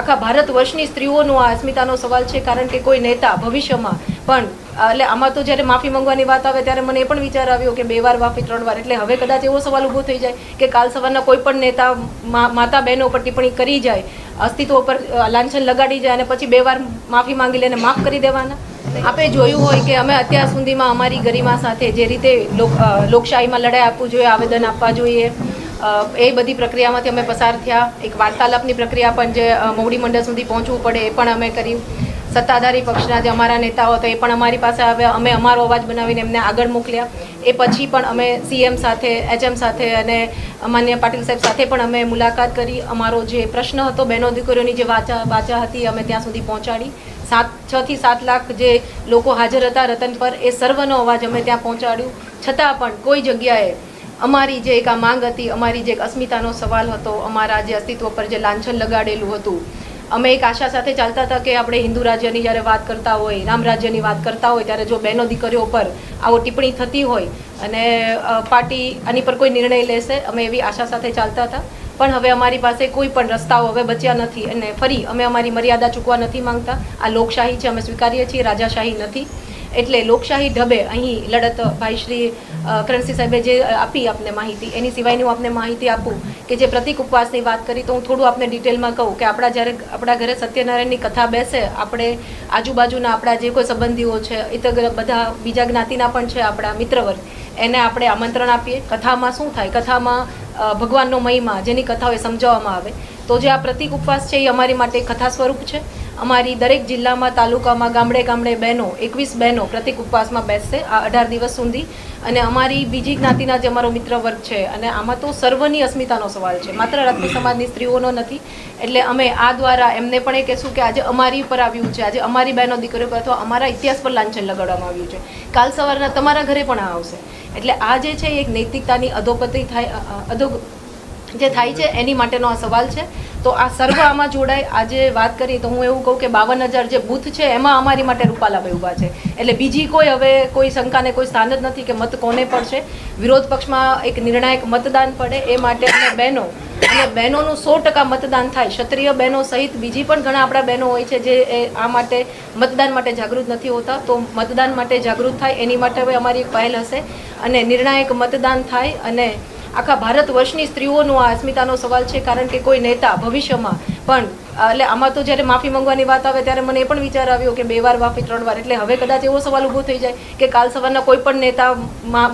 આખા ભારત વર્ષની સ્ત્રીઓનો આ અસ્મિતાનો સવાલ છે, કારણ કે કોઈ નેતા ભવિષ્યમાં પણ, એટલે આમાં તો જ્યારે માફી માંગવાની વાત આવે ત્યારે મને એ પણ વિચાર આવ્યો કે બે વાર માફી, ત્રણ વાર, એટલે હવે કદાચ એવો સવાલ ઊભો થઈ જાય કે કાલ સવારના કોઈ પણ નેતા માતા બહેનો પર ટિપ્પણી કરી જાય, અસ્તિત્વ પર લાંછન લગાડી જાય અને પછી બે વાર માફી માંગી લઈને માફ કરી દેવાના. આપણે જોયું હોય કે અમે અત્યાર સુધીમાં અમારી ગરિમા સાથે જે રીતે લોક- લોકશાહીમાં લડાઈ આપવું જોઈએ, આવેદન આપવા જોઈએ એ બધી પ્રક્રિયામાંથી અમે પસાર થયા. એક વાર્તાલાપની પ્રક્રિયા પણ જે મોવડી મંડળ સુધી પહોંચવું પડે એ પણ અમે કર્યું. સત્તાધારી પક્ષના જે અમારા નેતાઓ હતા એ પણ અમારી પાસે આવ્યા. અમે અમારો અવાજ બનાવીને એમને આગળ મોકલ્યા. એ પછી પણ અમે સીએમ સાથે, એચએમ સાથે અને માન્ય પાટીલ સાહેબ સાથે પણ અમે મુલાકાત કરી. અમારો જે પ્રશ્ન હતો, બહેનો દીકરીઓની જે વાચા વાચા હતી, અમે ત્યાં સુધી પહોંચાડી. સાત, છ થી સાત લાખ જે લોકો હાજર હતા રતન પર, એ સર્વનો અવાજ અમે ત્યાં પહોંચાડ્યું. છતાં પણ કોઈ જગ્યાએ અમારી જે એક આ માંગ હતી, અમારી જે એક અસ્મિતાનો સવાલ હતો, અમારા જે અસ્તિત્વ પર જે લાંછન લગાડેલું હતું, અમે એક આશા સાથે ચાલતા હતા કે આપણે હિન્દુ રાજ્યની જ્યારે વાત કરતા હોય, રામ રાજ્યની વાત કરતા હોય, ત્યારે જો બહેનો દીકરીઓ પર આવો ટિપ્પણી થતી હોય અને પાર્ટી આની પર કોઈ નિર્ણય લેશે, અમે એવી આશા સાથે ચાલતા હતા. પણ હવે અમારી પાસે કોઈ પણ રસ્તાઓ હવે બચ્યા નથી અને ફરી અમે અમારી મર્યાદા ચૂકવા નથી માંગતા. આ લોકશાહી છે, અમે સ્વીકારીએ છીએ, રાજાશાહી નથી. એટલે લોકશાહી ઢબે અહીં લડત ભાઈ શ્રી કરણસિંહ સાહેબે જે આપી આપને માહિતી, એની સિવાયની હું આપને માહિતી આપું કે જે પ્રતિક ઉપવાસની વાત કરી તો હું થોડું આપને ડિટેલમાં કહું કે આપણા જ્યારે, આપણા ઘરે સત્યનારાયણની કથા બેસે, આપણે આજુબાજુના આપણા જે કોઈ સંબંધીઓ છે ઇતર બધા બીજા જ્ઞાતિના પણ છે આપણા મિત્રવર્ગ, એને આપણે આમંત્રણ આપીએ. કથામાં શું થાય? કથામાં ભગવાનનો મહિમા, જેની કથાઓ એ સમજાવવામાં આવે. તો જે આ પ્રતિક ઉપવાસ છે એ અમારી માટે કથા સ્વરૂપ છે. અમારી દરેક જિલ્લામાં, તાલુકામાં, ગામડે ગામડે બહેનો, એકવીસ બહેનો પ્રતિક ઉપવાસમાં બેસશે આ અઢાર દિવસ સુધી. અને અમારી બીજી જ્ઞાતિના જે અમારો મિત્ર વર્ગ છે, અને આમાં તો સર્વની અસ્મિતાનો સવાલ છે. માત્ર રાજપૂત સમાજની સ્ત્રીઓનો નથી. એટલે અમે આ દ્વારા એમને પણ એ કહેશું કે આજે અમારી ઉપર આવ્યું છે. આજે અમારી બહેનો દીકરીઓ પર અથવા અમારા ઇતિહાસ પર લાંછન લગાડવામાં આવ્યું છે. કાલ સવારના તમારા ઘરે પણ આવશે. એટલે આ જે છે એક નૈતિકતાની અધોપતિ થાય અધો જે થાય છે, એની માટેનો આ સવાલ છે. તો આ સર્વ આમાં જોડાય. આજે વાત કરી તો હું એવું કહું કે બાવન હજાર જે બૂથ છે, એમાં અમારી માટે રૂપાલાભાઈ ઊભા છે. એટલે બીજી કોઈ હવે કોઈ શંકાને કોઈ સ્થાન જ નથી કે મત કોને પડશે. વિરોધ પક્ષમાં એક નિર્ણાયક મતદાન પડે. એ માટે અમે બહેનો અને બહેનોનું સો ટકા મતદાન થાય. ક્ષત્રિય બહેનો સહિત બીજી પણ ઘણા આપણા બહેનો હોય છે જે આ માટે મતદાન માટે જાગૃત નથી હોતા. તો મતદાન માટે જાગૃત થાય. એની માટે હવે અમારી એક પહેલ હશે. અને નિર્ણાયક મતદાન થાય અને આખા ભારત વર્ષની સ્ત્રીઓનો આ અસ્મિતાનો સવાલ છે, કારણ કે કોઈ નેતા ભવિષ્યમાં પણ, એટલે આમાં તો જ્યારે માફી માંગવાની વાત આવે ત્યારે મને એ પણ વિચાર આવ્યો કે બે વાર માફી, ત્રણ વાર, એટલે હવે કદાચ એવો સવાલ ઊભો થઈ જાય કે કાલ સવારના કોઈ પણ નેતા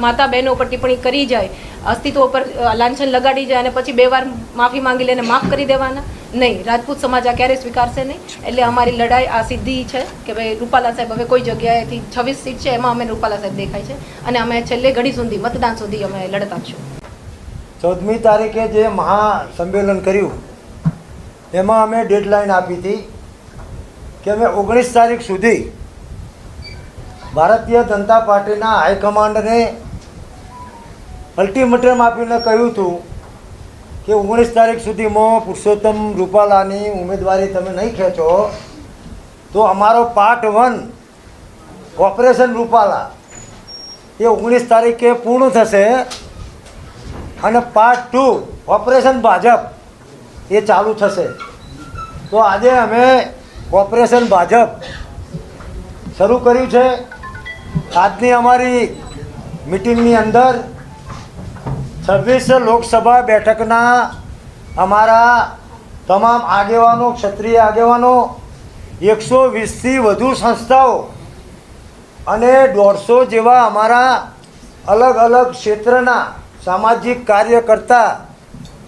માતા બહેનો પર ટિપ્પણી કરી જાય, અસ્તિત્વ પર લાંછન લગાડી જાય અને પછી બે વાર માફી માંગી લઈને માફ કરી દેવાના? નહીં, રાજપૂત સમાજ આ ક્યારેય સ્વીકારશે નહીં. એટલે અમારી લડાઈ આ સિદ્ધિ છે કે ભાઈ રૂપાલા સાહેબ હવે કોઈ જગ્યાએથી છવ્વીસ સીટ છે, એમાં અમે રૂપાલા સાહેબ દેખાય છે અને અમે છેલ્લે ઘડી સુધી, મતદાન સુધી અમે લડત આપશું ચૌદમી તારીખે જે મહાસંમેલન કર્યું, એમાં અમે ડેડલાઇન આપી હતી કે અમે ઓગણીસ તારીખ સુધી ભારતીય જનતા પાર્ટીના હાઈકમાન્ડને અલ્ટિમેટમ આપીને કહ્યું હતું કે ઓગણીસ તારીખ સુધીમાં પુરુષોત્તમ રૂપાલાની ઉમેદવારી તમે નહીં ખેંચો, તો અમારો પાર્ટ વન ઓપરેશન રૂપાલા એ ઓગણીસ તારીખે પૂર્ણ થશે. અને પાર્ટ ટુ ઓપરેશન ભાજપ. એ ચાલુ થશે. તો આજે અમે ઓપરેશન ભાજપ શરૂ કર્યું છે. આજની અમારી મિટિંગની અંદર છવ્વીસ લોકસભા બેઠકના અમારા તમામ આગેવાનો, ક્ષત્રિય આગેવાનો, એકસો વીસથી વધુ સંસ્થાઓ અને દોઢસો જેવા અમારા અલગ અલગ ક્ષેત્રના સામાજિક કાર્ય કરતા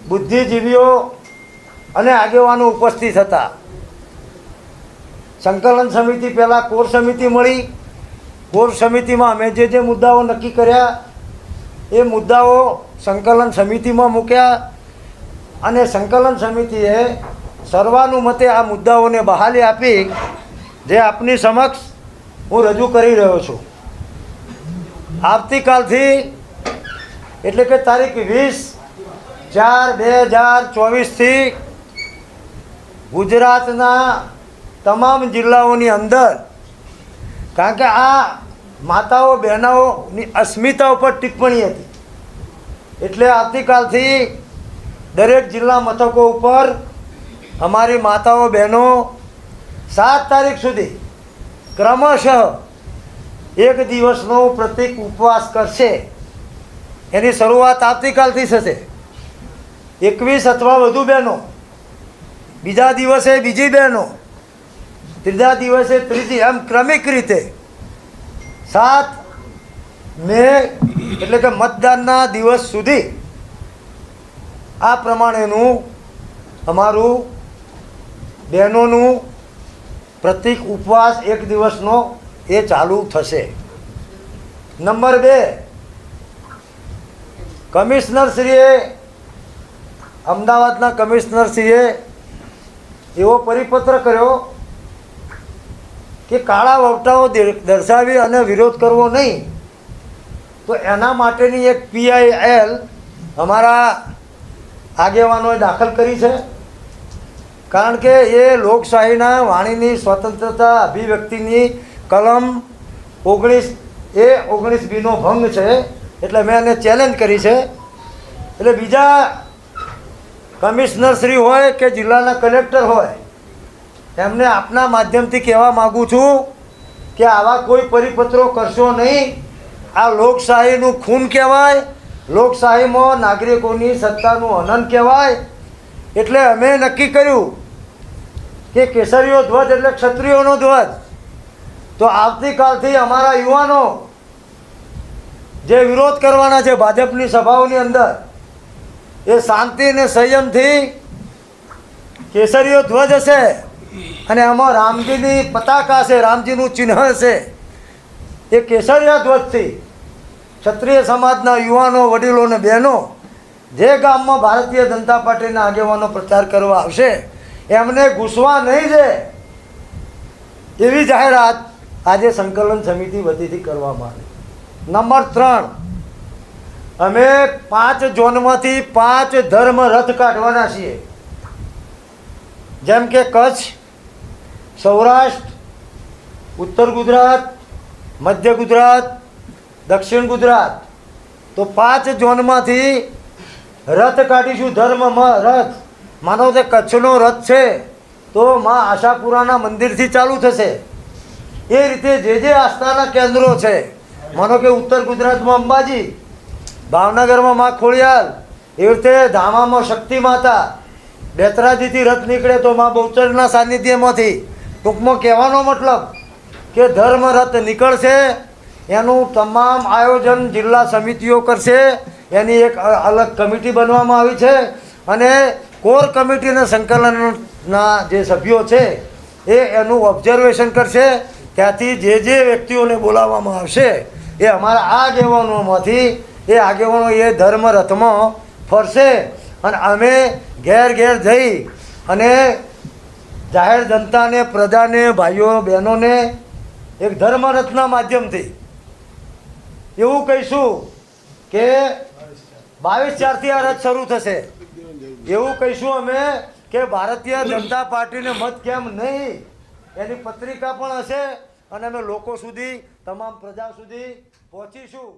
બુદ્ધિજીવીઓ અને આગેવાનો ઉપસ્થિત હતા. સંકલન સમિતિ પહેલાં કોર સમિતિ મળી. કોર સમિતિમાં અમે જે જે મુદ્દાઓ નક્કી કર્યા, એ મુદ્દાઓ સંકલન સમિતિમાં મૂક્યા અને સંકલન સમિતિએ સર્વાનુમતે આ મુદ્દાઓને બહાલી આપી, જે આપની સમક્ષ હું રજૂ કરી રહ્યો છું. આવતીકાલથી એટલે કે તારીખ વીસ ચાર બે હજાર ચોવીસથી ગુજરાતના તમામ જિલ્લાઓની અંદર, કારણ કે આ માતાઓ બહેનાઓની અસ્મિતા ઉપર ટિપ્પણી હતી. એટલે આવતીકાલથી દરેક જિલ્લા મથકો ઉપર અમારી માતાઓ, બહેનો સાત તારીખ સુધી ક્રમશઃ એક દિવસનો પ્રતિક ઉપવાસ કરશે. એની શરૂઆત આવતીકાલથી થશે. એકવીસ અથવા વધુ બહેનો. બીજા દિવસે બીજી બહેનો. ત્રીજા દિવસે ત્રીજી, એમ ક્રમિક રીતે. સાત મે એટલે કે મતદાનના દિવસ સુધી આ પ્રમાણેનું અમારું બહેનોનું પ્રતિક ઉપવાસ એક દિવસનો એ ચાલુ થશે. નંબર બે કમિશનરશ્રીએ, અમદાવાદના કમિશનરશ્રીએ એવો પરિપત્ર કર્યો કે કાળા વવટાઓ દે- દર્શાવી અને વિરોધ કરવો નહીં. તો એના માટેની એક પીઆઈએલ અમારા આગેવાનોએ દાખલ કરી છે. કારણ કે એ લોકશાહીના વાણીની સ્વતંત્રતા અભિવ્યક્તિની કલમ ઓગણીસ, એ ઓગણીસ બીનો ભંગ છે. એટલે મેં એને ચેલેન્જ કરી છે. એટલે બીજા કમિશનરશ્રી હોય કે જિલ્લાના કલેક્ટર હોય, એમને આપના માધ્યમથી કહેવા માગું છું કે આવા કોઈ પરિપત્રો કરશો નહીં. આ લોકશાહીનું ખૂન કહેવાય, લોકશાહીમાં નાગરિકોની સત્તાનું હનન કહેવાય. એટલે અમે નક્કી કર્યું કે કેસરીઓ ધ્વજ એટલે ક્ષત્રિયોનો ધ્વજ. તો આવતીકાલથી અમારા યુવાનો જે વિરોધ કરવાના છે ભાજપની સભાઓની અંદર, એ શાંતિ અને સંયમથી કેસરીઓ ધ્વજ હશે અને એમાં રામજીની પતાકા છે રામજીનું ચિહ્ન હશે. એ કેસરિયા ધ્વજથી ક્ષત્રિય સમાજના યુવાનો, વડીલો અને બહેનો જે ગામમાં ભારતીય જનતા પાર્ટીના આગેવાનો પ્રચાર કરવા આવશે, એમને ઘૂસવા નહીં દે એવી જાહેરાત આજે સંકલન સમિતિ વતીથી કરવામાં આવી. નંબર ત્રણ. અમે પાંચ ઝોનમાંથી પાંચ ધર્મ રથ કાઢવાના છીએ. જેમ કે કચ્છ, સૌરાષ્ટ્ર, ઉત્તર ગુજરાત, મધ્ય ગુજરાત, દક્ષિણ ગુજરાત. તો પાંચ ઝોનમાંથી રથ કાઢીશું ધર્મમાં રથ. માનો કે કચ્છનો રથ છે, તો માં આશાપુરાના મંદિરથી ચાલુ થશે. એ રીતે જે જે આસ્થાના કેન્દ્રો છે માનો કે ઉત્તર ગુજરાતમાં અંબાજી, ભાવનગરમાં માં ખોડિયાર એ રીતે ધામામાં શક્તિ માતા બેતરાજીથી રથ નીકળે તો માં બહુચરના સાનિધ્યમાંથી. ટૂંકમાં કહેવાનો મતલબ કે ધર્મ રથ નીકળશે, એનું તમામ આયોજન જિલ્લા સમિતિઓ કરશે, એની એક અલગ કમિટી બનવામાં આવી છે, અને કોર કમિટીના સંકલનના જે સભ્યો છે, એ એનું ઓબ્ઝર્વેશન કરશે, ત્યાંથી જે જે વ્યક્તિઓને બોલાવવામાં આવશે એ અમારા આગેવાનોમાંથી, એ આગેવાનો એ ધર્મ ફરશે અને અમે ઘેર ઘેર જઈ અને જાહેર જનતાને, પ્રજાને, ભાઈઓ, બહેનોને એક ધર્મરથના માધ્યમથી એવું કહીશું કે બાવીસ ચારથી આ રથ શરૂ થશે. એવું કહીશું અમે કે ભારતીય જનતા પાર્ટીને મત કેમ નહીં? એની પત્રિકા પણ હશે અને અમે લોકો સુધી તમામ પ્રજા સુધી પહોંચીશું.